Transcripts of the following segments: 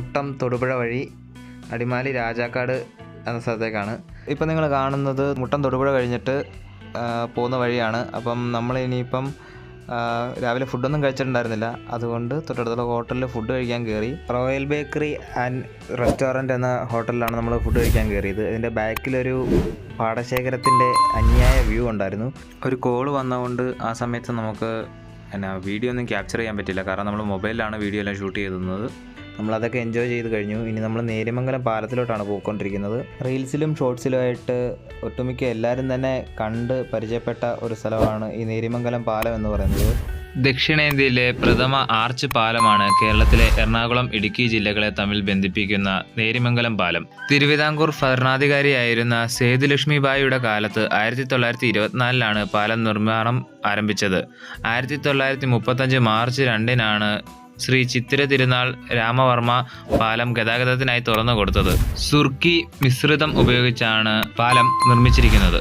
മുട്ടം തൊടുപുഴ വഴി അടിമാലി രാജാക്കാട് എന്ന സ്ഥലത്തേക്കാണ്. ഇപ്പം നിങ്ങൾ കാണുന്നത് മുട്ടം തൊടുപുഴ കഴിഞ്ഞിട്ട് പോകുന്ന വഴിയാണ്. അപ്പം നമ്മൾ ഇനിയിപ്പം രാവിലെ ഫുഡൊന്നും കഴിച്ചിട്ടുണ്ടായിരുന്നില്ല. അതുകൊണ്ട് തൊട്ടടുത്തുള്ള ഹോട്ടലിൽ ഫുഡ് കഴിക്കാൻ കയറി. റോയൽ ബേക്കറി ആൻഡ് റെസ്റ്റോറന്റ് എന്ന ഹോട്ടലിലാണ് നമ്മൾ ഫുഡ് കഴിക്കാൻ കയറിയത്. ഇതിന്റെ ബാക്കിലൊരു പാടശേഖരത്തിന്റെ അന്യായ വ്യൂ ഉണ്ടായിരുന്നു. ഒരു കോൾ വന്നതുകൊണ്ട് ആ സമയത്ത് നമുക്ക് എന്നാ വീഡിയോ ഒന്നും ക്യാപ്ചർ ചെയ്യാൻ പറ്റില്ല കാരണം നമ്മൾ മൊബൈലിലാണ് വീഡിയോ എല്ലാം ഷൂട്ട് ചെയ്തിരുന്നത്. നമ്മളതൊക്കെ എൻജോയ് ചെയ്ത് കഴിഞ്ഞു. ഇനി നമ്മൾ നേര്യമംഗലം പാലത്തിലോട്ടാണ് പോയിക്കൊണ്ടിരിക്കുന്നത്. റീൽസിലും ഷോർട്സിലും ആയിട്ട് ഒട്ടുമിക്ക എല്ലാവരും തന്നെ കണ്ട് പരിചയപ്പെട്ട ഒരു സ്ഥലമാണ് ഈ നേര്യമംഗലം പാലം എന്ന് പറയുന്നത്. ദക്ഷിണേന്ത്യയിലെ പ്രഥമ ആർച്ച് പാലമാണ് കേരളത്തിലെ എറണാകുളം ഇടുക്കി ജില്ലകളെ തമ്മിൽ ബന്ധിപ്പിക്കുന്ന നേരിമംഗലം പാലം. തിരുവിതാംകൂർ ഭരണാധികാരിയായിരുന്ന സേതുലക്ഷ്മി ബായിയുടെ കാലത്ത് ആയിരത്തി തൊള്ളായിരത്തി ഇരുപത്തിനാലിലാണ് പാലം നിർമ്മാണം ആരംഭിച്ചത്. ആയിരത്തി തൊള്ളായിരത്തി മുപ്പത്തഞ്ച് മാർച്ച് രണ്ടിനാണ് ശ്രീ ചിത്തിര തിരുനാൾ രാമവർമ്മ പാലം ഗതാഗതത്തിനായി തുറന്നു കൊടുത്തത്. സുർക്കി മിശ്രിതം ഉപയോഗിച്ചാണ് പാലം നിർമ്മിച്ചിരിക്കുന്നത്.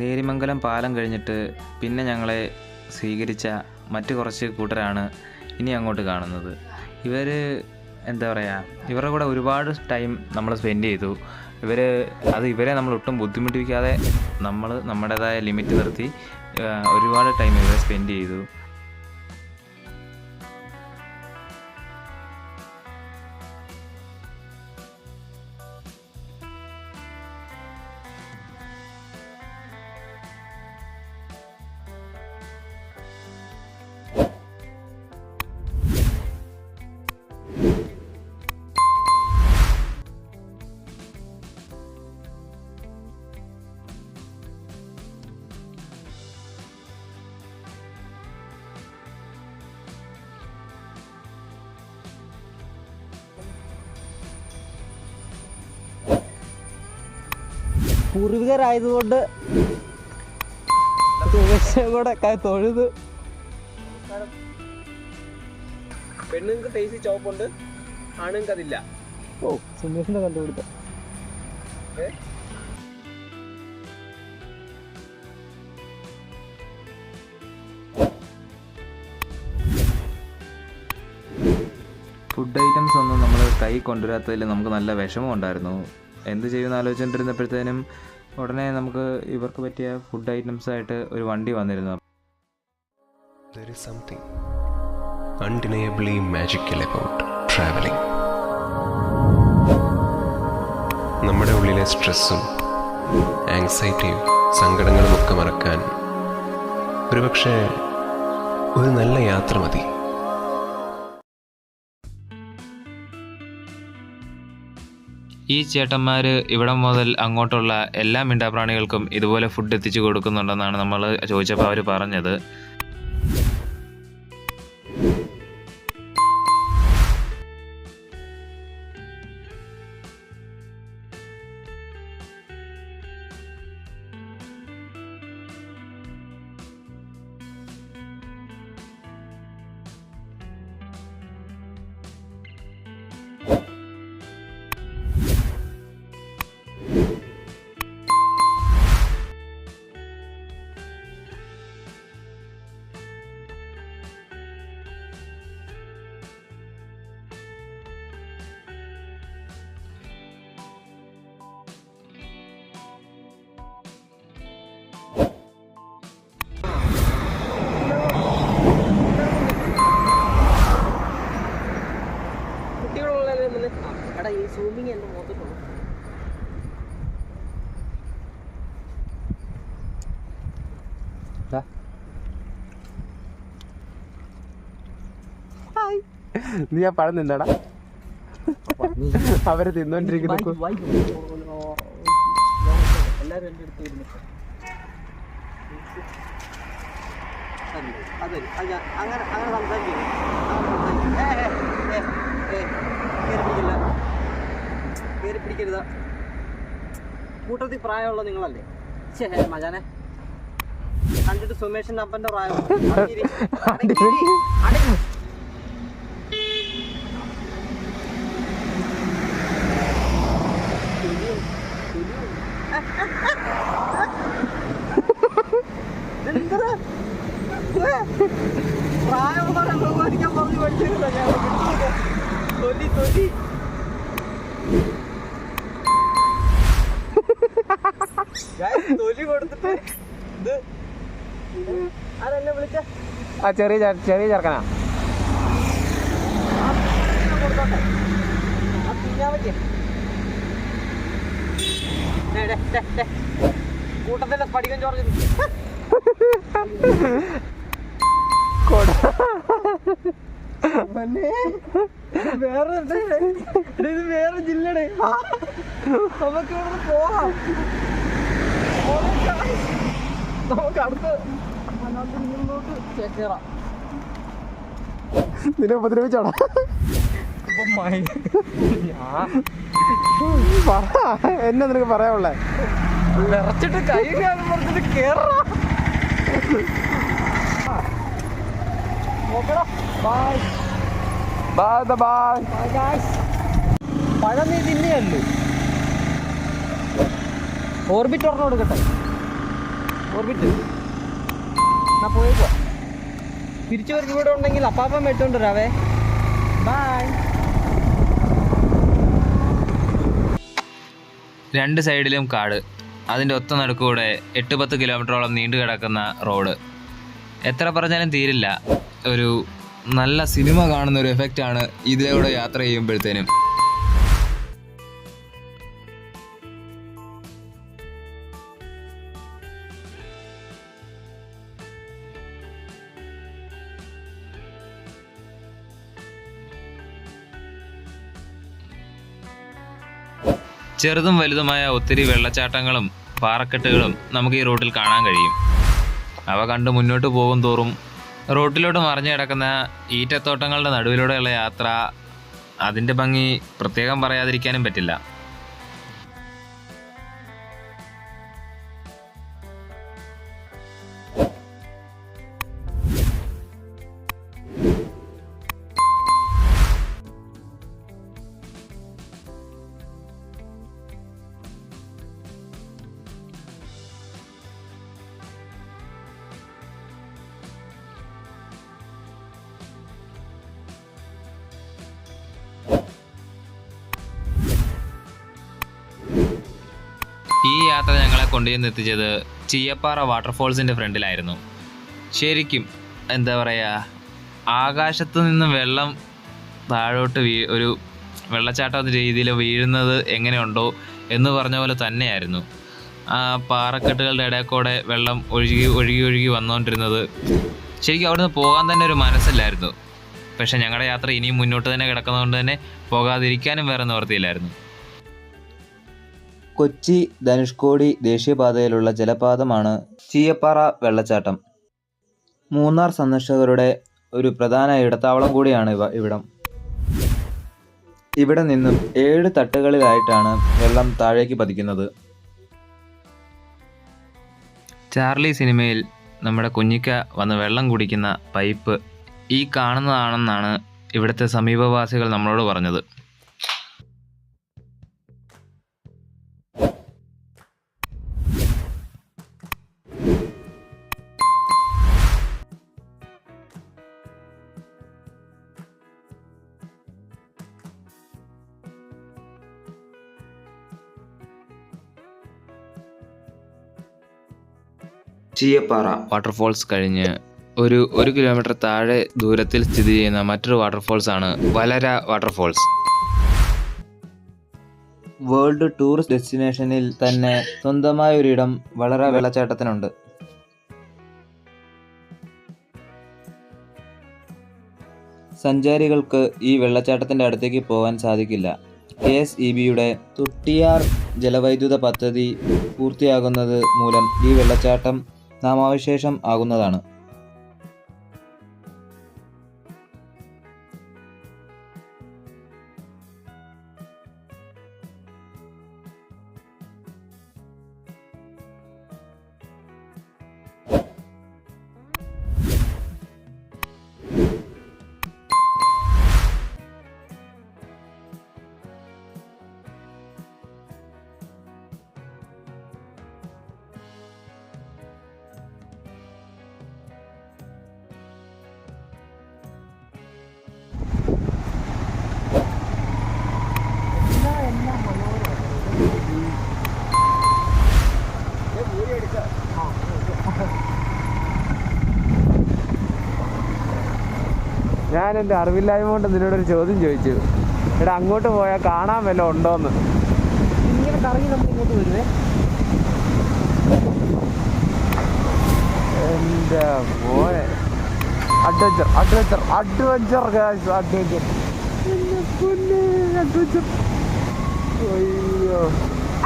നേരിമംഗലം പാലം കഴിഞ്ഞിട്ട് പിന്നെ ഞങ്ങളെ സ്വീകരിച്ച മറ്റു കുറച്ച് കൂട്ടരാണ് ഇനി അങ്ങോട്ട് കാണുന്നത്. ഇവർ എന്താ പറയുക ഇവരുടെ കൂടെ ഒരുപാട് ടൈം നമ്മൾ സ്പെൻഡ് ചെയ്തു. ഇവർ അത് ഇവരെ നമ്മൾ ഒട്ടും ബുദ്ധിമുട്ടിപ്പിക്കാതെ നമ്മൾ നമ്മുടേതായ ലിമിറ്റ് നിർത്തി ഒരുപാട് ടൈം ഇവിടെ സ്പെൻഡ് ചെയ്തു. പൂർവികരായതുകൊണ്ട് കൂടെ ക- തൊഴുത്. പെണ്ണുങ്ങൾക്ക് ഫേസ് ചോപ്പുണ്ട് ആണുങ്ങൾക്ക് അതില്ല. ഓ സുമേഷിന്റെ കണ്ടുപിടുത്തം. ഫുഡ് ഐറ്റംസ് ഒന്നും നമ്മൾ കൈ കൊണ്ടുവരാത്തതിൽ നമുക്ക് നല്ല വിഷമം ഉണ്ടായിരുന്നു. എന്ത് ചെയ്യുമെന്ന് ആലോചിച്ചുകൊണ്ടിരുന്നപ്പോഴത്തേനും ഉടനെ നമുക്ക് ഇവർക്ക് പറ്റിയ ഫുഡ് ഐറ്റംസ് ആയിട്ട് ഒരു വണ്ടി വന്നിരുന്നു. നമ്മുടെ ഉള്ളിലെ സ്ട്രെസ്സും ആങ്സൈറ്റിയും സങ്കടങ്ങളും ഒക്കെ മറക്കാൻ ഒരുപക്ഷെ ഒരു നല്ല യാത്ര മതി ഈ ചേട്ടന്മാർ ഇവിടെ മുതൽ അങ്ങോട്ടുള്ള എല്ലാ മിണ്ടാപ്രാണികൾക്കും ഇതുപോലെ ഫുഡ് എത്തിച്ചു കൊടുക്കുന്നുണ്ടെന്നാണ് നമ്മൾ ചോദിച്ചപ്പോൾ അവർ പറഞ്ഞത്. നീ ആ പഴം നിന്നടാ അവർ തിന്നോണ്ടിരിക്കുന്ന. അങ്ങനെ കയറി പിടിക്കരുത്. കൂട്ടത്തിൽ പ്രായമുള്ള നിങ്ങളല്ലേ? ഛേ മജാനെ. കണ്ടിട്ട് സുമേഷിന്റെ അപ്പന്റെ പ്രായം. അടങ്ങിയിരി. അടങ്ങിയിരി. അടങ്ങി. എന്തിനാ? ഏ, പ്രായം പിടിച്ചിരുന്ന ഞാൻ തൊലി തൊലി തൊലി കൊടുത്തിട്ട് ഇത് ആരെന്നെ വിളിച്ച ആ ചെറിയ ചെറിയ ചെറുക്കനാ. കൂട്ടത്തിന്റെ പഠിക്കാൻ ചോർജ് വേറെ ഇത് വേറെ ജില്ലയുടെ നമുക്ക് ഇവിടെ പോവാം. നമുക്ക് അടുത്ത് നിന്നെ ഉപദ്രവിച്ചാടാ. എന്നാ നിനക്ക് പറയാനുള്ളേ? വിറച്ചിട്ട് കൈ കാലം പറഞ്ഞിട്ട് കേറാ. നോക്കടാ bye bye bye bye guys പഴം നീ തിന്നെയല്ലേ ഓർബിറ്റ് ഒരെണ്ണം എടുക്കട്ടെ. ഓർബിറ്റ് എന്നാ പോയേക്കോ തിരിച്ചു വരുന്ന ഇവിടെ ഉണ്ടെങ്കിൽ അപ്പാപ്പൻ വെട്ടോണ്ട് വരാവേ. ബൈ രണ്ട് സൈഡിലും കാട്. അതിന്റെ ഒത്ത നടുക്കൂടെ എട്ട് പത്ത് കിലോമീറ്ററോളം നീണ്ടു കിടക്കുന്ന റോഡ്. എത്ര പറഞ്ഞാലും തീരില്ല. ഒരു നല്ല സിനിമ കാണുന്ന ഒരു എഫക്റ്റ് ആണ് ഇതിലൂടെ യാത്ര ചെയ്യുമ്പോഴത്തേനും. ചെറുതും വലുതുമായ ഒത്തിരി വെള്ളച്ചാട്ടങ്ങളും പാറക്കെട്ടുകളും നമുക്ക് ഈ റോഡിൽ കാണാൻ കഴിയും. അവ കണ്ട് മുന്നോട്ട് പോകും തോറും റോട്ടിലോട്ട് മറിഞ്ഞു കിടക്കുന്ന ഈറ്റത്തോട്ടങ്ങളുടെ നടുവിലൂടെയുള്ള യാത്ര അതിന്റെ ഭംഗി പ്രത്യേകം പറയാതിരിക്കാനും പറ്റില്ല. യാത്ര ഞങ്ങളെ കൊണ്ടുചെന്ന് എത്തിച്ചത് ചീയപ്പാറ വാട്ടർഫോൾസിന്റെ ഫ്രണ്ടിലായിരുന്നു. ശരിക്കും എന്താ പറയുക ആകാശത്ത് നിന്ന് വെള്ളം താഴോട്ട് വീ ഒരു വെള്ളച്ചാട്ടം രീതിയിൽ വീഴുന്നത് എങ്ങനെയുണ്ടോ എന്ന് പറഞ്ഞ പോലെ തന്നെയായിരുന്നു. ആ പാറക്കെട്ടുകളുടെ ഇടയിൽ കൂടെ വെള്ളം ഒഴുകി ഒഴുകി ഒഴുകി വന്നുകൊണ്ടിരുന്നത് ശരിക്കും അവിടുന്ന് പോകാൻ തന്നെ ഒരു മനസ്സില്ലായിരുന്നു. പക്ഷേ ഞങ്ങളുടെ യാത്ര ഇനിയും മുന്നോട്ട് തന്നെ കിടക്കുന്നതുകൊണ്ട് തന്നെ പോകാതിരിക്കാനും വേറെ നിവർത്തിയില്ലായിരുന്നു കൊച്ചി ധനുഷ്കോടി ദേശീയപാതയിലുള്ള ജലപാതമാണ് ചീയപ്പാറ വെള്ളച്ചാട്ടം. മൂന്നാർ സന്ദർശകരുടെ ഒരു പ്രധാന ഇടത്താവളം കൂടിയാണ് ഇവ ഇവിടം. ഇവിടെ നിന്നും ഏഴ് തട്ടുകളിലായിട്ടാണ് വെള്ളം താഴേക്ക് പതിക്കുന്നത്. ചാർലി സിനിമയിൽ നമ്മുടെ കുഞ്ഞിക്ക വന്ന് വെള്ളം കുടിക്കുന്ന പൈപ്പ് ഈ കാണുന്നതാണെന്നാണ് ഇവിടുത്തെ സമീപവാസികൾ നമ്മളോട് പറഞ്ഞത്. ചീയപ്പാറ വാട്ടർഫോൾസ് കഴിഞ്ഞ് ഒരു ഒരു കിലോമീറ്റർ താഴെ ദൂരത്തിൽ സ്ഥിതി ചെയ്യുന്ന മറ്റൊരു വാട്ടർഫോൾസ് ആണ് വലര വാട്ടർഫോൾസ്. വേൾഡ് ടൂറിസ്റ്റ് ഡെസ്റ്റിനേഷനിൽ തന്നെ സ്വന്തമായ ഒരിടം വളരെ വെള്ളച്ചാട്ടത്തിനുണ്ട്. സഞ്ചാരികൾക്ക് ഈ വെള്ളച്ചാട്ടത്തിന്റെ അടുത്തേക്ക് പോകാൻ സാധിക്കില്ല. കെ എസ് ഇ ബിയുടെ തൊട്ടിയാർ ജലവൈദ്യുത പദ്ധതി പൂർത്തിയാകുന്നത് മൂലം ഈ വെള്ളച്ചാട്ടം നാമാവശേഷം ആകുന്നതാണ്. ഞാൻ എന്റെ അറിവില്ലായ്മ കൊണ്ട് നിന്നോടൊരു ചോദ്യം ചോദിച്ചു. എടാ അങ്ങോട്ട് പോയാൽ കാണാൻ വല്ലതും ഉണ്ടോന്ന്? ഇങ്ങനെ കറങ്ങി നമ്മൾ ഇങ്ങോട്ട് വരുവേ. എന്റെ adventure adventure adventure adventure adventure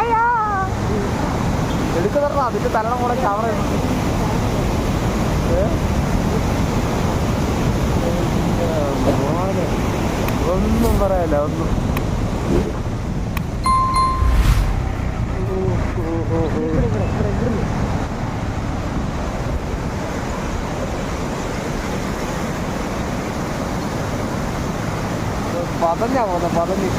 അയ്യോ. എടുക്കുന്നതാ അതിന്റെ തലണം കൂടെ ക്യാമറ ഒന്നും പറയാല്ല ഒന്നും. പതഞ്ഞാ പോന്നെ പതഞ്ഞ്.